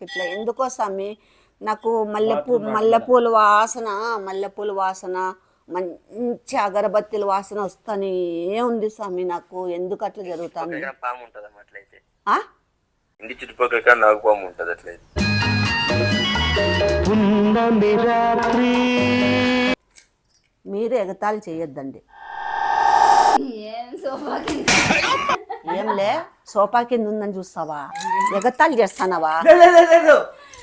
ఇట్లా ఎందుకో స్వామి నాకు మల్లెపూ మల్లెపూల వాసన మల్లెపూల వాసన మంచి అగరబత్తిల వాసన వస్తానే ఉంది స్వామి నాకు. ఎందుకు అట్లా ఆ? ఇంటి చుట్టుపక్కల నాగు పాము ఉంటుంది అట్లయితే? మీరు ఎగతాళి చేయొద్దండి. ఏం ఏంలే సోఫా కింద ఉందని చూస్తావా? ఎగతాళి చేస్తానవా.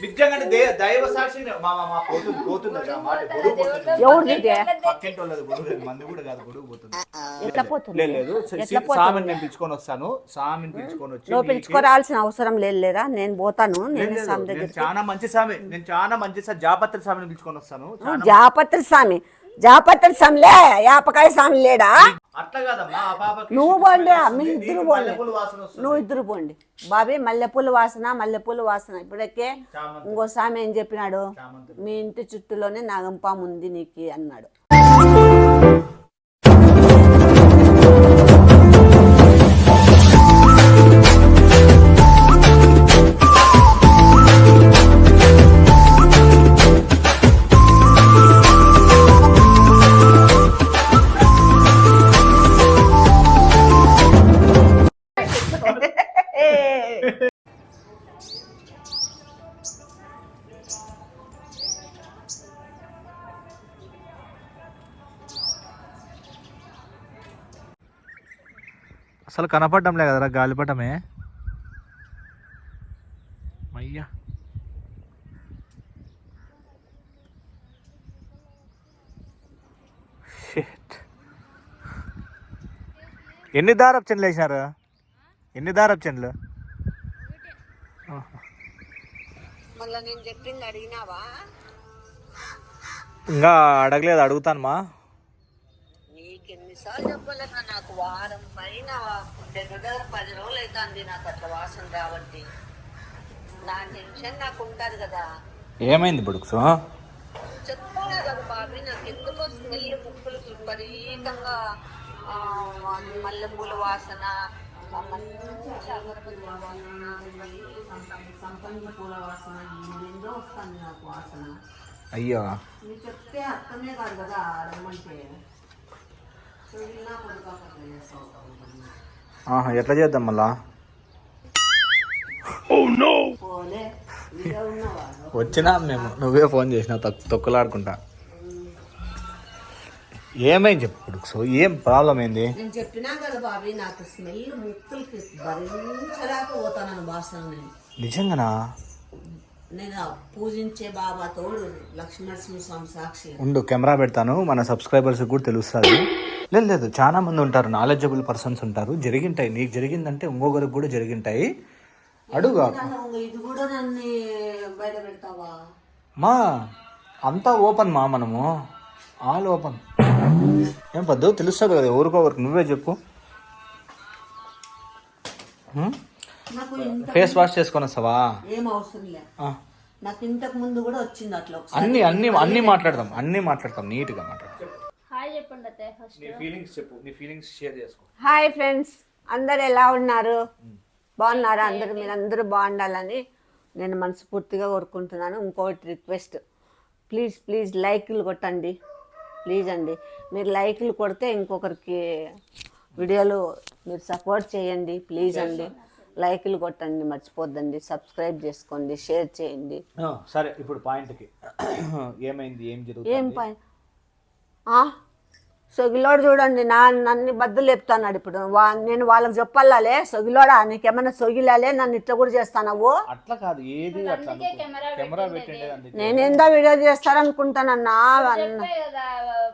నిజంగానే దే- దైవ సాక్షి మా మా మా పోతుంది పోతుంది ఆ మాట గొడుగు పోతుంది ఎవరిది ఇదే? పక్కింటి వాళ్ళది గొడుగు లేదు మంది కూడా కాదు గొడుగు పోతుంది ఎట్లా పోతుంది? లేదు లేదు. ఎట్లా పోతుంది? సామిని నేను పిలుచుకొని వస్తాను. సామిని పిలుచుకొని వచ్చి నువ్వు నీకు- పిలుచుకోరాల్సిన అవసరం లేదు లేరా నేను పోతాను లేదు, నేను లేదు, స్వామి నేను దగ్గర చాలా మంచి స్వామి నేను చాలా మంచి జాపత్రి స్వామిని పిలుచుకొని వస్తాను. చాలా- జాపత్రి స్వామి జాపత్రి స్వామిలే యాపకాయ స్వామి లేడా? నువ్వు పోండి స్మెల్ మీ ఇద్దరు పోండి. నువ్వు ఇద్దరు పోండి. బాబీ మల్లెపూల వాసన మల్లెపూల వాసన. ఇప్పటికే చామంతి. ఇంకో స్వామి ఏం చెప్పినాడు. మీ ఇంటి చుట్టూలోనే నాగంపాము ఉంది నీకు అన్నాడు. అసలు కనపడటంలే కదరా గాలిపటమే. అయ్యా. ఎన్ని దారపు చెన్లు వేసినారు? ఎన్ని దారపు చెన్లు ఇంకా అడగలేదు అడుగుతాను మా. ఎన్నిసార్లు చెప్పలేక నాకు వారం పైన దగ్గర దగ్గర పది రోజులు అవుతుంది నాకు అట్లా వాసన రాబట్టి నా టెన్షన్ నాకు ఉంటుంది కదా. ఏమైంది బుడుక్సు చెప్తానే కదా బాబీ నాకు ఎందుకో స్మెల్ ముక్కులు విపరీతంగా మల్లెపూల వాసన ఆ మంచి అగరబత్తుల వాసన సంపంగి పూల వాసన ఏందో వస్తుంది నాకు వాసన అయ్యో చెప్తే అర్థమే కాదు కదా రమ్మంటే. ఆహా, ఎట్లా చేద్దాం మళ్ళా? ఉన్నవా? వచ్చినా మేము నువ్వే ఫోన్ చేసినావు తొక్ తొక్కులాడుకుంటా. ఏమైంది చెప్పు బుడుక్సు ఏం ప్రాబ్లం ఏంది? నేను చెప్పినా కదా బాబీ నాకు స్మెల్ ముక్కులకి భరించలేకపోతాను వాసన నేను నిజంగానా? నేను పూజించే బాబా తోడు లక్ష్మీనరసింహ స్వామి సాక్షి. ఉండు కెమెరా పెడతాను మన సబ్స్క్రైబర్స్ కూడా తెలుస్తుంది. లేదు లేదు. చాలా మంది ఉంటారు. నాలెడ్జబుల్ పర్సన్స్ ఉంటారు. జరిగింటాయి. నీకు జరిగిందంటే ఇంకొకరికి కూడా జరిగింటాయి. అడుగు. మా అంతా ఓపెన్ మా మనము. ఆల్ ఓపెన్ ఏం పద్దు? తెలుస్తుంది కదా ఎవరికొకరికి నువ్వే చెప్పు. ఫేస్ వాష్ చేసుకొని వస్తావా. నాకు ఇంతకు ముందు కూడా వచ్చింది అట్లా అన్ని అన్ని అన్ని మాట్లాడదాం అన్ని మాట్లాడతాం. నీట్గా మాట్లాడతాం. హాయ్ చెప్పండి అత్తయ్య ఫస్ట్ నీ ఫీలింగ్స్ చెప్పు నీ ఫీలింగ్స్ షేర్ చేసుకో. హాయ్ ఫ్రెండ్స్ అందరు ఎలా ఉన్నారు? బాగున్నారా అందరు? మీరు అందరూ బాగుండాలని నేను మనస్ఫూర్తిగా కోరుకుంటున్నాను. ఇంకొకటి రిక్వెస్ట్ ప్లీజ్ ప్లీజ్ లైక్లు కొట్టండి. ప్లీజ్ అండి. మీరు లైక్లు కొడితే ఇంకొకరికి వీడియోలు మీరు సపోర్ట్ చేయండి. ప్లీజ్ అండి. లైక్లు కొట్టండి మర్చిపోద్దండి. సబ్స్క్రైబ్ చేసుకోండి షేర్ చేయండి. సరే ఇప్పుడు పాయింట్కి ఏమైంది? ఏం జరుగుతుంది? ఏం పై ఆ? సొగిలోడు చూడండి నా నన్ను బద్దలు చెప్తాన్నాడు ఇప్పుడు. వా నేను వాళ్ళకి చెప్పాలే సొగిలోడా నీకేమైనా సొగిలాలే నన్ను ఇట్లా కూడా చేస్తానవు అట్లా కాదు ఏది అట్లా అందుకే అనుకో. కెమెరా. పెట్టిండే అందుకే. నేనేందో వీడియో చేస్తారనుకుంటానన్నా కదా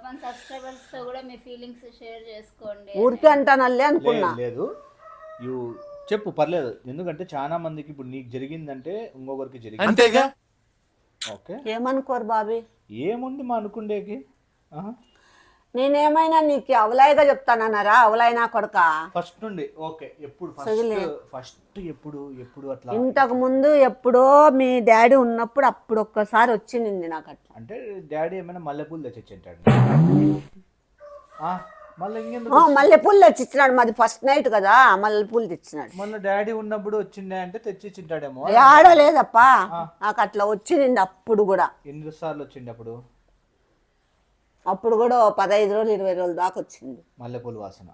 మన సబ్స్క్రైబర్స్తో కూడా మీ ఫీలింగ్స్ షేర్ చేసుకోండి ఊరికే అంటానల్లే అనుకున్నా. లేదు, లేదు. యు చెప్పు పర్లేదు. ఎందుకంటే చాలా మందికి ఇప్పుడు నీకు జరిగిందంటే ఇంకొకరికి జరిగింది. అంతేగా? ఓకే. ఏమనుకోరు బాబీ? ఏముంది మా అనుకుండేకి? నేనేమైనా నీకు అవలాయిగా చెప్తానన్నారా? అవలాయినా కొడక? ఫస్ట్ నుండి ఓకే ఎప్పుడు ఫస్ట్ ఎప్పుడు ఎప్పుడు అట్లా? ఇంతకు ముందు ఎప్పుడో మీ డాడీ ఉన్నప్పుడు అప్పుడు ఒక్కసారి వచ్చింది నాకు అట్లా. అంటే డాడీ ఏమైనా మల్లెపూలు తెచ్చిచ్చింటాడు. మళ్ళీ మల్లెపూలు తెచ్చిచ్చినాడు మాది ఫస్ట్ నైట్ కదా మల్లెపూలు తెచ్చినాడు. మళ్ళీ డాడీ ఉన్నప్పుడు వచ్చిండే అంటే తెచ్చి ఇచ్చింటాడేమో ఆడ లేదప్పా నాకు అట్లా వచ్చింది అప్పుడు కూడా. ఎన్ని సార్లు వచ్చిండే అప్పుడు? అప్పుడు కూడా పదహైదు రోజులు ఇరవై రోజులు దాకా వచ్చింది. మల్లెపూల వాసన.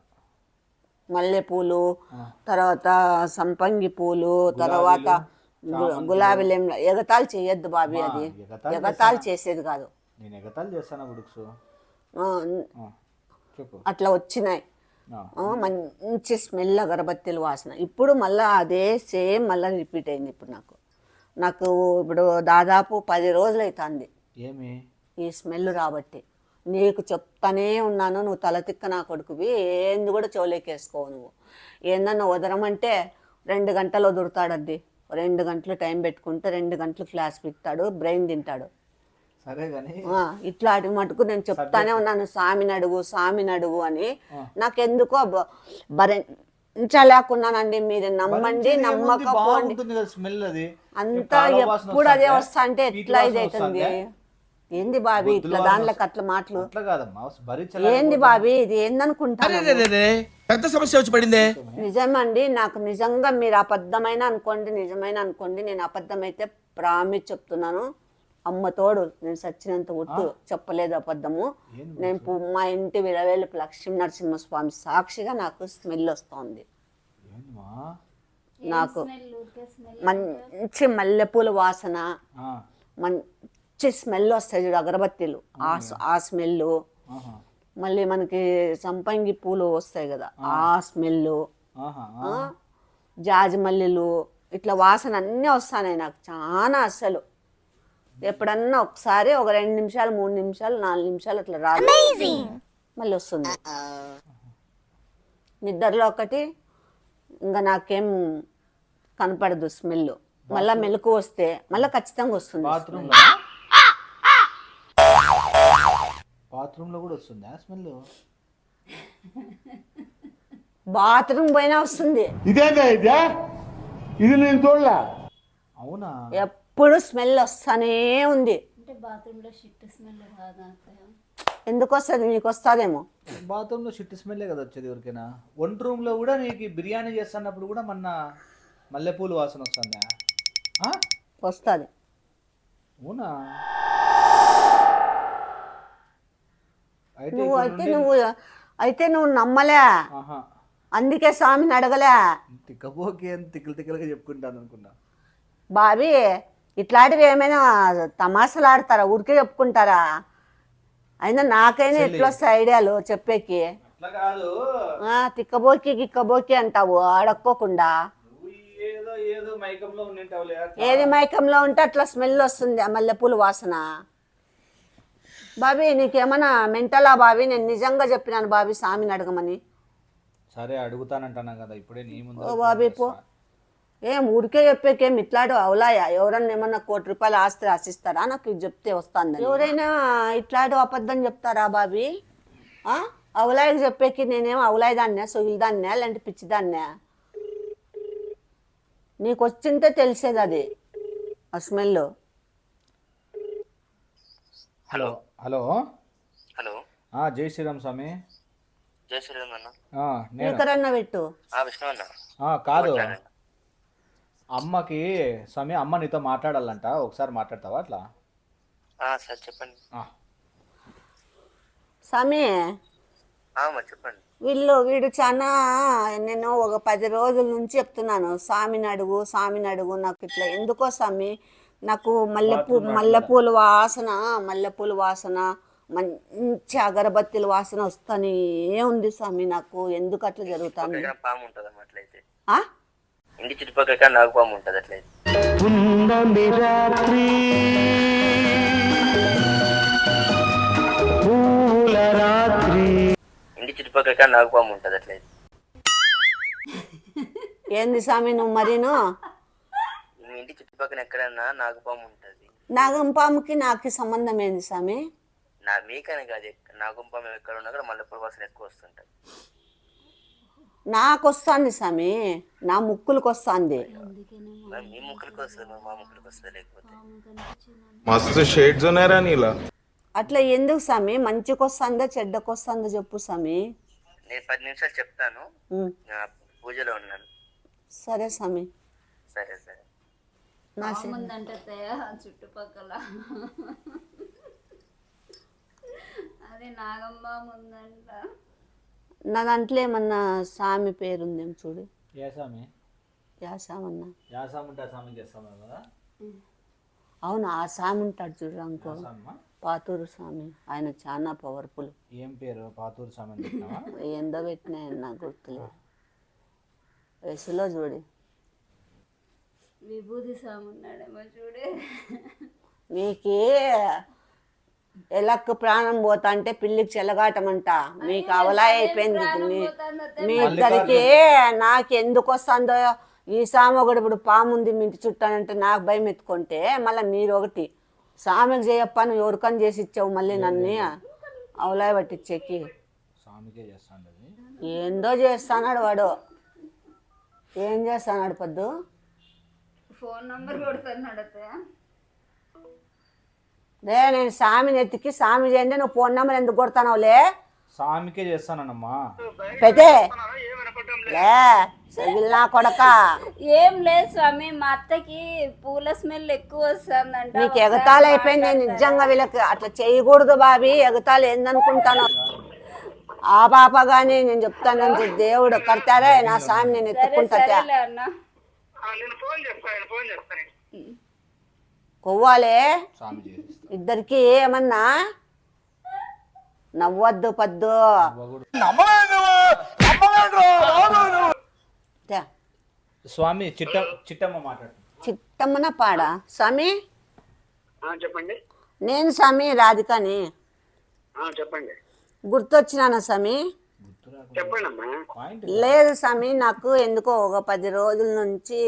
మల్లెపూలు తర్వాత సంపంగి పూలు తర్వాత గులాబీలు ఏం ఎగతాళి చేయొద్దు బాబీ అది. ఎగతాళి చేసేది కాదు. నేను ఎగతాలు చేస్తాను బుడుక్స్? ఆ, చెప్పు. అట్లా వచ్చినాయి. మంచి స్మెల్ అగరబత్తీలు వాసన. ఇప్పుడు మళ్ళీ అదే సేమ్ మళ్ళీ రిపీట్ అయింది ఇప్పుడు నాకు. నాకు ఇప్పుడు దాదాపు పది రోజులు అవుతుంది ఏమి? ఈ స్మెల్ రాబట్టి. నీకు చెప్తానే ఉన్నాను నువ్వు తల తిక్క నా కొడుకువి ఏంది కూడా చెవులేకేసుకోవు నువ్వు. ఏందన్నా వదరమంటే రెండు గంటలు వదురుతాడండి రెండు గంటలు టైం పెట్టుకుంటే రెండు గంటలు క్లాస్ పిక్తాడు బ్రెయిన్ తింటాడు. సరే కానీ ఇట్లాంటి మటుకు నేను చెప్తానే ఉన్నాను సామిని అడుగు సామిని అడుగు అని. నాకెందుకో భరించలేకున్నానండి మీరు నమ్మండి నమ్మకపోండి. అంతా ఎప్పుడు అదే? వస్తా అంటే ఎట్లా ఇది అవుతుంది? ఏంది బాబీ ఇట్లా దాంట్లోకి అట్లా మాటలు? అట్లా కాదమ్మా భరించలే ఏంది బాబీ ఇది ఏందనుకుంటాను పెద్ద సమస్య వచ్చి పడిందే? నిజమండి నాకు నిజంగా మీరు అబద్ధమైన అనుకోండి నిజమైన అనుకోండి నేను అబద్ధమైతే ప్రామిస్ చెప్తున్నాను. అమ్మ తోడు నేను సచ్చినంత ఒట్టు చెప్పలేదు అబద్ధము. నేను మా ఇంటి విరవేలుపు లక్ష్మీ నరసింహస్వామి సాక్షిగా నాకు స్మెల్ వస్తుంది. నాకు స్మెల్? ఊరికే స్మెల్ మంచి మల్లెపూల వాసన ఆ, మంచి స్మెల్ వస్తాయి చూడు అగరబత్తీలు. ఆ స్మెల్ మళ్ళీ మనకి సంపంగి పూలు వస్తాయి కదా ఆ. స్మెల్ జాజి మల్లెలు ఇట్లా వాసన అన్నీ వస్తాయి నాకు చాలా అస్సలు. ఎప్పుడన్నా ఒకసారి ఒక రెండు నిమిషాలు మూడు నిమిషాలు నాలుగు నిమిషాలు అట్లా రాదు. మళ్ళీ వస్తుంది. నిద్రలో ఒకటి ఇంకా నాకేం కనపడదు స్మెల్ మళ్ళీ మెలకు వస్తే మళ్ళీ ఖచ్చితంగా వస్తుంది బాత్రూమ్లో బాత్రూమ్లో కూడా వస్తుందా. స్మెల్? బాత్రూమ్ పోయినా వస్తుంది. ఇదేందా ఇదే? ఇది నేను చూడలే. అవునా? ఎప్పుడు స్మెల్ వస్తానే ఉంది. అంటే షిట్ స్మెల్ రాదా ఎందుకు వస్తుంది? మీకు వస్తుందేమో. బాత్రూమ్లో షిట్ స్మెల్లే కదా వచ్చేది ఎవరికైనా? వంట రూమ్లో కూడా నీకు బిర్యానీ చేస్తున్నప్పుడు కూడా మొన్న మల్లెపూలు వాసన వస్తుందా? ఆ? వస్తుంది. అవునా? నువ్వు అయితే నువ్వు అయితే నువ్వు నమ్మలే. అందుకే స్వామిని అడగలే. తిక్కబోకి అని తిక్కలు తిక్కలుగా చెప్పుకుంటాను అనుకున్నా. బాబీ ఇట్లాంటివి ఏమైనా తమాషలు ఆడతారా? ఊరికే చెప్పుకుంటారా? అయినా నాకైనా ఎట్లా వస్తాయి ఐడియాలు చెప్పేకి? తిక్కబోకి గిక్కబోకి అంటావు. అడక్కోకుండా ఏదో మైకంలో ఉండింటావులే. ఏది మైకంలో ఉంటే అట్లా స్మెల్ వస్తుంది ఆ మల్లెపూల వాసన. బాబీ నీకేమన్నా మెంటలా బాబీ? నేను నిజంగా చెప్పినాను బాబీ స్వామిని అడగమని. సరే అడుగుతానంటున్నా కదా ఇప్పుడే నీ ముందు ఓ బాబీ పో. ఏం ఊరికే చెప్పేకేం ఇట్లాంటి అవులాయా? ఎవరన్నా ఏమన్నా కోటి రూపాయలు ఆస్తి రాసిస్తారా? నాకు ఇది చెప్తే వస్తుంది ఎవరైనా ఇట్లాంటి అబద్ధం చెప్తారా బాబీ? ఆ? అవులాయికి చెప్పేకి నేనేం అవులాయి దాన్నే సొగిలిదాన్నే లేదంటే పిచ్చిదాన్నే? నీకు వచ్చింటే తెలిసేది అది ఆ స్మెల్ హలో. హలో. హలో. ఆ, జై శ్రీరామ్ స్వామి. జై శ్రీరామ్ అన్న. ఆ, నేను. నీకరన్నా పెట్టు. ఆ విష్ణు అన్న. ఆ, కాదు. అమ్మకి స్వామి అమ్మ నీతో మాట్లాడాలంట. ఒకసారి మాట్లాడతావా అట్లా? ఆ, సార్ చెప్పండి. ఆ, స్వామి. చెప్పండి. వీళ్ళు వీడు చాలా నేను ఒక పది రోజుల నుంచి చెప్తున్నాను. స్వామిని అడుగు స్వామిని అడుగు నాకు ఇట్లా ఎందుకో స్వామి? నాకు మల్లెపూ మల్లెపూల వాసన మల్లెపూల వాసన మంచి అగరబత్తీల వాసన వస్తానే ఉంది స్వామి నాకు. ఎందుకు అట్లా ఉంటుంది అట్లయితే? ఆ? ఇంటి చుట్టుపక్కల నాగు పాము ఉంటుంది అట్లయితే? ఇంటి చుట్టుపక్కల నాగు పాము ఉంటుంది అట్లయితే? ఏంది స్వామి నువ్వు మరీను? ఇంటి చుట్టుపక్కల ఎక్కడన్నా నాగపాము ఉంటది. నాగంపాముకి నాకు సంబంధం ఏంది స్వామి నా మీకనే కాదు నాగంపాము ఎక్కడ ఉన్నా కూడా మల్లెపూల వాసన ఎక్కువ వస్తుంటది. నాకు వస్తుంది స్వామి నా ముక్కులకు వస్తుంది మీ ముక్కులకు వస్తుంది మా ముక్కులకు వస్తుంది లేకపోతే? మస్తు షేడ్స్ నీలా. అట్లా ఎందుకు స్వామి మంచికి వస్తుందా చెడ్డకు వస్తుందా చెప్పు స్వామి నేను పది నిమిషాలు చెప్తాను. పూజలో ఉన్నాను. సరే స్వామి సరే సరే. అత్తయ్య చుట్టుపక్కల. అది నాగమ్మ ఉందంట నా దాంట్లో ఏమన్నా స్వామి పేరు ఉందేం చూడు ఏ స్వామి చేస్తాము కదా? అవును ఆ స్వామి ఉంటాడు చూడు అంకో పాతూరు స్వామి ఆయన చాలా పవర్ఫుల్ ఏం పేరు? పాతూరు స్వామి అని పెట్టినావా? ఎందో పెట్టినా నాకు గుర్తులేదు. వయసులో చూడు. విభూతి స్వామి ఉన్నాడేమో చూడే. మీకు ఎలక్కు ప్రాణం పోతా అంటే పిల్లికి చెలగాటమంట. మీకు అవలా అయిపోయింది. మీ ఇద్దరికి నాకు ఎందుకు వస్తుందో ఈ సామె ఒకటి ఇప్పుడు పాము ఉంది మీ ఇంటి చుట్టానంటే నాకు భయం ఎత్తుకుంటే మళ్ళీ మీరు ఒకటి సామెకు చేయప్ప నువ్వు ఎవరికని చేసి ఇచ్చావు మళ్ళీ నన్ను? అవలా పట్టించేకి. ఏందో చేస్తానాడు వాడు. ఏం చేస్తానాడు పొద్దు? ఫోన్ నంబర్ కొడుతున్నాడు లే నేను స్వామిని ఎత్తికి స్వామి చేయండి నువ్వు ఫోన్ నెంబర్ ఎందుకు కొడతానవులే స్వామికే చేస్తానమ్మా పెట్టే. లే సగిల్నా కొడక. ఏం లేదు స్వామి మా అత్తకి పూల స్మెల్ ఎక్కువ వస్తుందంట. నీకు ఎగతాళి అయిపోయింది నేను నిజంగా వీళ్ళకి అట్లా చేయకూడదు బాబీ ఎగతాళి ఏందనుకుంటాను. ఆ పాప గాని నేను చెప్తాను అంటే దేవుడు కడతారే నా స్వామి నేను ఎత్తుకుంటా కొవ్వాలే. ఇద్దరికి ఏమన్నా? నవ్వద్దు పద్దు. స్వామి చిట్ట చిట్టమ్మ మాట్లాడు. చిట్టమ్మన పాడా? స్వామి? చెప్పండి. నేను స్వామి రాధికని. చెప్పండి. గుర్తొచ్చినానా స్వామి? లేదు. స్వామి నాకు ఎందుకో ఒక పది రోజుల నుంచి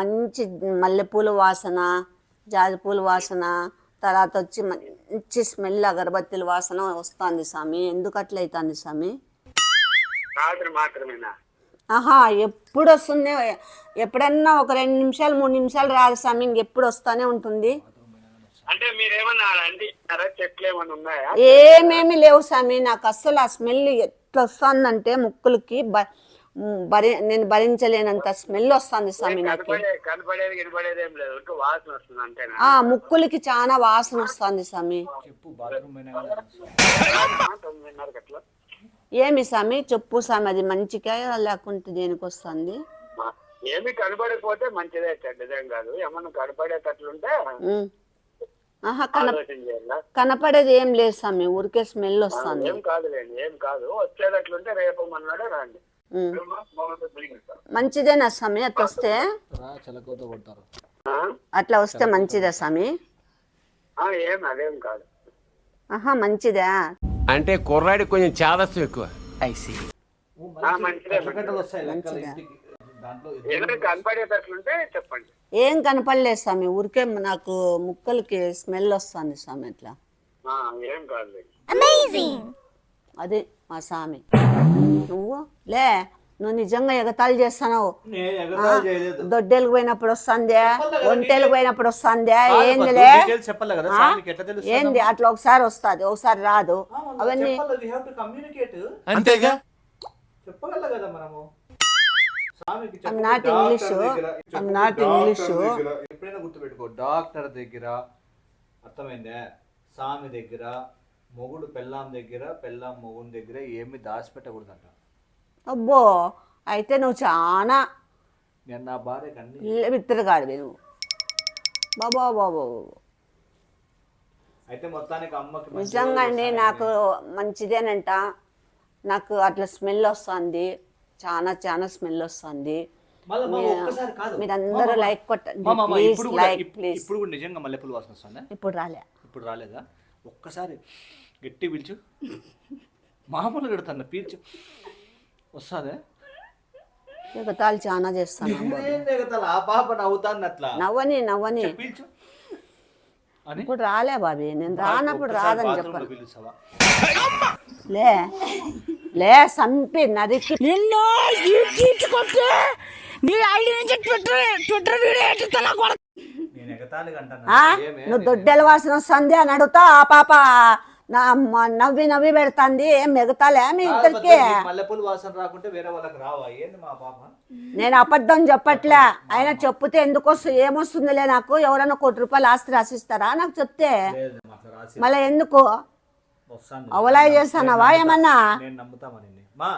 మంచి మల్లెపూల వాసన జాజిపూల వాసన తర్వాత వచ్చి మంచి స్మెల్ అగరబత్తీల వాసన వస్తుంది స్వామి ఎందుకు అట్లా అవుతుంది స్వామి రాత్రి మాత్రమేనా? ఆహా ఎప్పుడు వస్తుంది? ఎప్పుడన్నా ఒక రెండు నిమిషాలు మూడు నిమిషాలు రాదు స్వామి ఇంకెప్పుడు వస్తానే ఉంటుంది. అంటే మీరేమన్నా అండి? చెట్లు ఏమన్నా ఉన్నాయా? ఏమేమి లేవు స్వామి నాకు అస్సలు ఆ స్మెల్ ఎట్లా వస్తుందంటే ముక్కులకి భరి నేను భరించలేనంత స్మెల్ వస్తుంది స్వామి నాకు. కనపడే కనపడేది కనపడేది ఏం లేదు. ఒక వాసన వస్తుంది అంతేనా? ఆ ముక్కులకి చాలా వాసన వస్తుంది స్వామి ఏమి స్వామి చెప్పు స్వామి అది మంచిగా లేకుంటే దేనికి వస్తుంది? ఏమి కనపడకపోతే మంచిదే చెడ్డదేం కాదు. ఏమన్నా కనపడేటట్లుంటే. ఆహా కన ఆలోచన చేయాలా? కనపడేది ఏం లేదు స్వామి ఊరికే స్మెల్ వస్తుంది. ఏం కాదులేండి ఏం కాదు. వచ్చేటట్లుంటే రేపు మన్నాడే రండి. ఉమ్. మంచిదేనా స్వామి అట్లా వస్తే? రా చిలకతో కొడతారు. ఆ? అట్లా వస్తే మంచిదా స్వామి? ఆ, ఏం అదేం కాదు. ఆహా మంచిదా? అంటే కుర్రాడి కొంచెం చాదస్తం ఎక్కువ. ఆ, మంచిదే దాంట్లో ఏదైనా కనపడేటట్లుంటే చెప్పండి. ఏం కనపడలేదు స్వామి ఊరికే నాకు ముక్కలకి స్మెల్ వస్తుంది స్వామి అట్లా. ఆ, ఏం కాదులే. అది మా స్వామి. నువ్వు? లే నువ్వు నిజంగా ఎగతాళి చేస్తున్నావు. నేను ఎగతాళి చేయలేదు. దొడ్డేలకు పోయినప్పుడు వస్తుందే ఒంటేలకు పోయినప్పుడు వస్తుందే ఏందిలే తెలుస్తుంది? ఏంది అట్లా ఒకసారి వస్తుంది ఒకసారి రాదు. అవన్నీ కమ్యూనికేట్ అంతేగా? చెప్పగల కదా మనము. ఎప్పుడైనా గుర్తుపెట్టుకో డాక్టర్ దగ్గర అర్థమైందా? స్వామి దగ్గర మొగుడు పెళ్ళాం దగ్గర పెళ్ళాం మొగుడు దగ్గర ఏమి దాచిపెట్టకూడదంట. అబ్బో అయితే నువ్వు చాలా నేను నా భార్యకి అన్ని విత్తరగాడివి నువ్వు. బాబా బాబా అయితే మొత్తానికి అమ్మకి నిజంగా అండి నాకు మంచిదేనంట. నాకు అట్లా స్మెల్ వస్తుంది. చాలా చాలా స్మెల్ వస్తుంది. మీరందరూ లైక్ కొట్టండి ప్లీజ్ ఇప్పుడు కూడా లైక్ ఇప్- ప్లీజ్ ఇప్పుడు కూడా నిజంగా మల్లెపూలు వాసన వస్తుందా? ఇప్పుడు రాలే. ఇప్పుడు రాలేదా? ఒక్కసారి గట్టి పిలుచు. మామూలుగా పెడతాను పీల్చు. వస్తుందే? ఎగతాళి చాలా చేస్తాను ఆ పాప నవ్వుతాను అట్లా నవ్వని. నవ్వని పీల్చు. ఇప్పుడు రాలే బాబీ నేను రానప్పుడు రాదని చెప్పాను. లే. లే సంపి నరికి. నేను ఎగతాళిగా అంటాను ఆ? నువ్వు దొడ్డెల వాసన వస్తుంది అని అడుగుతా ఆ పాప నా అమ్మ నవ్వి నవ్వి పెడతాంది ఏం మిగతాలే మీ ఇద్దరికి? మల్లెపూలు వాసన రాకుంటే వేరే వాళ్ళకి రావా? ఏంది మా పాప? నేను అబద్ధం చెప్పట్లే. ఆయన చెప్తే ఎందుకు వస్తుంది ఏమొస్తుందిలే నాకు? ఎవరైనా కోటి రూపాయలు ఆస్తి రాసిస్తారా? నాకు చెప్తే. మళ్ళీ ఎందుకు? అవలాయ చేస్తానవా ఏమన్నా నేను నమ్ముతామని మా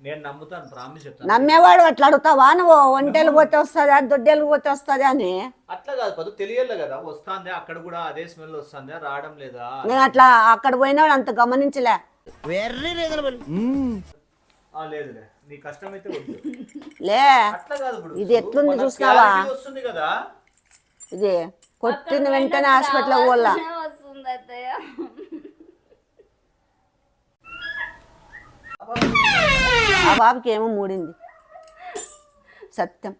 నేను నమ్ముతాను ప్రామిస్ చెప్తాను. నమ్మేవాడు అట్లా అడుగుతావా నువ్వు? ఒంటెలు పోతే వస్తుందా? దొడ్డెలు పోతే వస్తుందా అని? అట్లా కాదు పదు తెలియాలి కదా. వస్తాందే అక్కడ కూడా అదే స్మెల్ వస్తుందా రావడం లేదా? నేను అట్లా అక్కడ పోయినాడు అంత గమనించలే. ఆ, లేదులే. నీ కష్టం అయితే వద్దు. లే. అట్లా కాదు ఇప్పుడు. ఇది ఎట్లుంది చూసినావా? clarity వస్తుంది కదా. ఇది కొట్టిన వెంటనే హాస్పిటల్ పోలా వస్తుంది అత్తయ్య ఆ బాబుకి ఏమో మూడింది. సత్యం.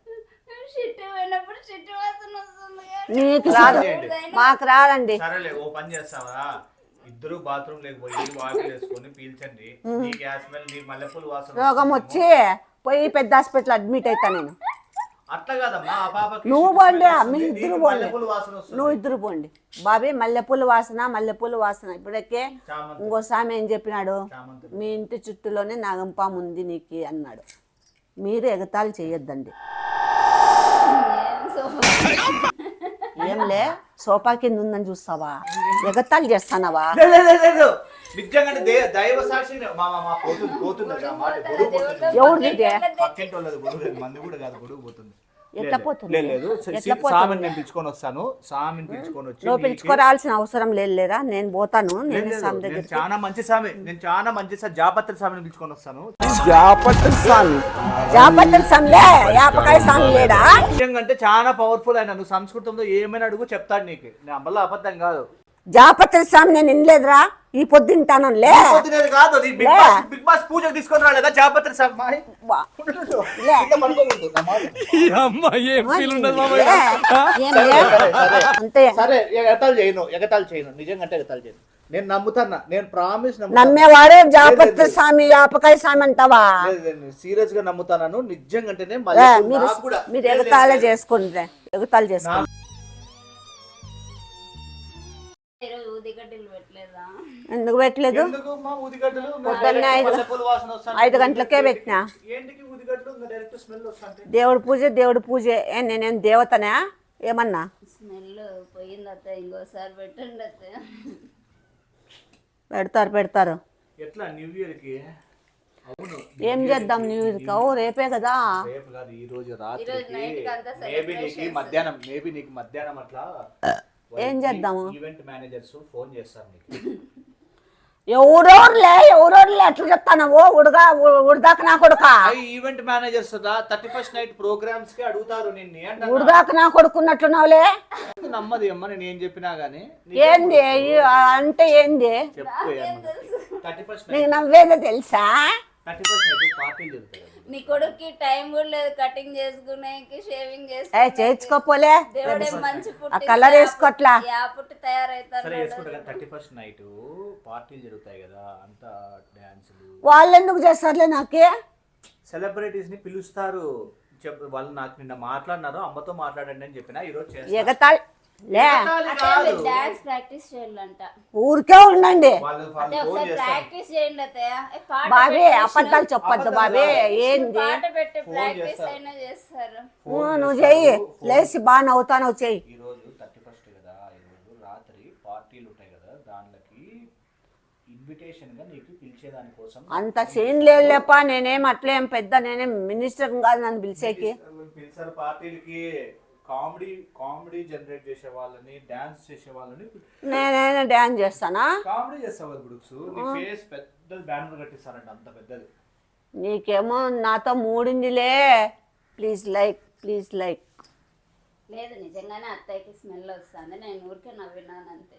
నీకు రాదు. మాకు రాదండి. సరేలే ఓ పని చేస్తావా? ఇద్దరు బాత్రూమ్ లేకపోయి వాటర్ వేసుకొని పీల్చండి. నీ గ్యాస్ స్మెల్ నీ మల్లెపూలు వాసన రోగం. వచ్చి పోయి పెద్ద హాస్పిటల్ అడ్మిట్ అవుతా నేను. అట్లా కాదమ్మా ఆ పాపకి నువ్వు పోండి మీ ఇద్దరు పోండి. మల్లెపూలు వాసన వస్తుంది. నువ్వు ఇద్దరు పోండి. బాబీ మల్లెపూల వాసన మల్లెపూల వాసన. ఇప్పుడెక్కే చామంతి. ఇంకో సామె ఏం చెప్పినాడు? చామంతి. మీ ఇంటి చుట్టూలోనే నాగంపాము ఉంది నీకు అన్నాడు. మీరు ఎగతాళి చేయొద్దండి. ఏంలే సోఫా కింద ఉందని చూస్తావా? ఎగతాళి చేస్తానవా? లేదు, లేదు, లేదు, దే- దైవ సాక్షి మా మా పోతుంది పోతుంది మాట గొడుగు పోతుంది? పక్కింటి వాళ్ళది గొడుగు లేదు మంది కూడా కాదు గొడుగు పోతుంది. ఎట్లా లేదు? సామెని నేను పిలుచుకొని వస్తాను. సామిని పిలుచుకొని వచ్చి నువ్వు పిలుచుకోరాల్సిన అవసరం నేను పోతాను నేను సామి చాలా మంచి సామి నేను చాలా మంచి సా జాపత్రి సామిని పిలుచుకొని వస్తాను. జాపత్రి సంలే యాపకాయ సామి లేడా? నిజంగా అంటే చాలా పవర్ఫుల్ ఆయన. నువ్వు సంస్కృతంలో ఏమైనా అడుగు చెప్తాడు నీకు. నా వల్ల అబద్ధం కాదు. జాపత్రి స్వామి నేను వినలేదురా. ఈ పొద్దుంటాను లే. పొద్దునేది కాదు బిగ్. బాస్ బిగ్ బాస్ పూజకు తీసుకొని రాలేదా జాపత్రి? అంతే. సరే ఎగతాలు చేయను ఎగతాలు చేయను. నిజంగా ఎగతాలు చేయను. నేను నమ్ముతాను నేను ప్రామిస్ నమ్మేవాడే జాపత్రి స్వామి యాపకాయ స్వామి అంటావా? సీరియస్గా నమ్ముతాను నిజంగా అంటేనే మీరు నాకు కూడా. మీరు ఎగతాళే చేసుకోండి ఎగతాళి చేసుకోండి. ఎందుకు పెట్టలేదు? ఎందుకు మా ఊదిగడ్డలు పొద్దున్నే ఐదు- గంటలకే పెట్టినా. ఏంటికి ఊదిగడ్డలు ఇంకా డైరెక్ట్ స్మెల్ వస్తాంటే దేవుడి పూజ దేవుడి పూజ. ఏ నేనేం దేవతనా? ఏమన్నా? స్మెల్ పోయింది అత్తయ్య ఇంకోసారి పెట్టండి అత్తయ్య పెడతారు పెడతారు. ఎట్లా? న్యూ ఇయర్కి? అవును. ఏం చేద్దాం న్యూ ఇయర్కి ఓ రేపే కదా. రేపు కాదు ఈ రోజు celebrations. మధ్యాహ్నం మేబీ నీకు మధ్యాహ్నం అట్లా. ఏం చేద్దాము? ఈవెంట్ మేనేజర్స్ ఫోన్ చేస్తారు నీకు. ఎవరోరులే ఎవరోరులే ఎట్లా చెప్తాను? ఓ ఉడగా ఉడదాక నా కొడుక? Event managers thirty first night ప్రోగ్రామ్స్కి అడుగుతారు నిన్ను? ఉడదాక నా కొడుకున్నట్టున్నావులే నమ్మది అమ్మ నేను ఏం చెప్పినా గానీ. ఏంది? అంటే ఏంది? నీకు నవ్వేదో తెలుసా? థర్టీ ఫస్ట్ నైట్ పార్టీలు జరుగుతాయి. నీ కొడుక్కి టైం కూడా లేదు కటింగ్ చేసుకునేకి షేవింగ్ ఏ చేసుకునే చేయించుకోపోలే. దేవుడే మంచి ఆ పుట్టి కలర్ వేసుకోట్లా. యా పుట్టి తయారైతారు సరే వేసుకుంటా కానీ థర్టీ ఫస్ట్ నైట్ పార్టీలు జరుగుతాయి కదా అంతా డాన్సులు. వాళ్ళు ఎందుకు చేస్తారులే నాకే? సెలబ్రిటీస్ని పిలుస్తారు. చెప్ వాళ్ళు నాకు నిన్న మాట్లాడినారు అమ్మతో మాట్లాడండి అని చెప్పిన ఈరోజు ఎగతాళి లే. డాన్స్ ప్రాక్టీస్ చేయాలంట. ఊరికే ఉండండి. అంటే వాళ్ళు ఫోన్ ఒకసారి చేస్తారు. ప్రాక్టీస్ చేయండి అత్తయ్య. ఏ పాట బాబే పెట్టేసిన- అబద్ధాలు చెప్పొద్దు బాబే ఏంది? పాట పెట్టి ఫోన్ ప్రాక్టీస్ చేస్తారు. అయినా చేస్తారు. ఊ, నువ్వు చెయ్యి. లేచి బాగా నవ్వుతావు చెయ్యి. ఈ రోజు థర్టీ ఫస్ట్ కదా ఈ రోజు రాత్రి పార్టీలు ఉంటాయి కదా దానిలోకి ఇన్విటేషన్గా నీకు పిలిచేదాని కోసం అంత సీన్ లేదులేప నేనేం అట్లేం పెద్ద నేనేం మినిస్టర్ కాదు నన్ను పిలిచేకి. పిలిచారు పార్టీలకి. కామెడీ కామెడీ జనరేట్ చేసే వాళ్ళని డాన్స్ చేసే వాళ్ళని నేనైనా డ్యాన్స్ చేస్తానా? కామెడీ చేస్తావు నీ ఫేస్ పెద్ద బ్యానర్ కట్టిస్తారంట అంత పెద్దది. నీకేమో నాతో మూడిందిలే. Please like please like. లేదు నిజంగానే అత్తయ్యకి స్మెల్ వస్తుంది. నేను ఊరికే నవ్వినాను అంతే.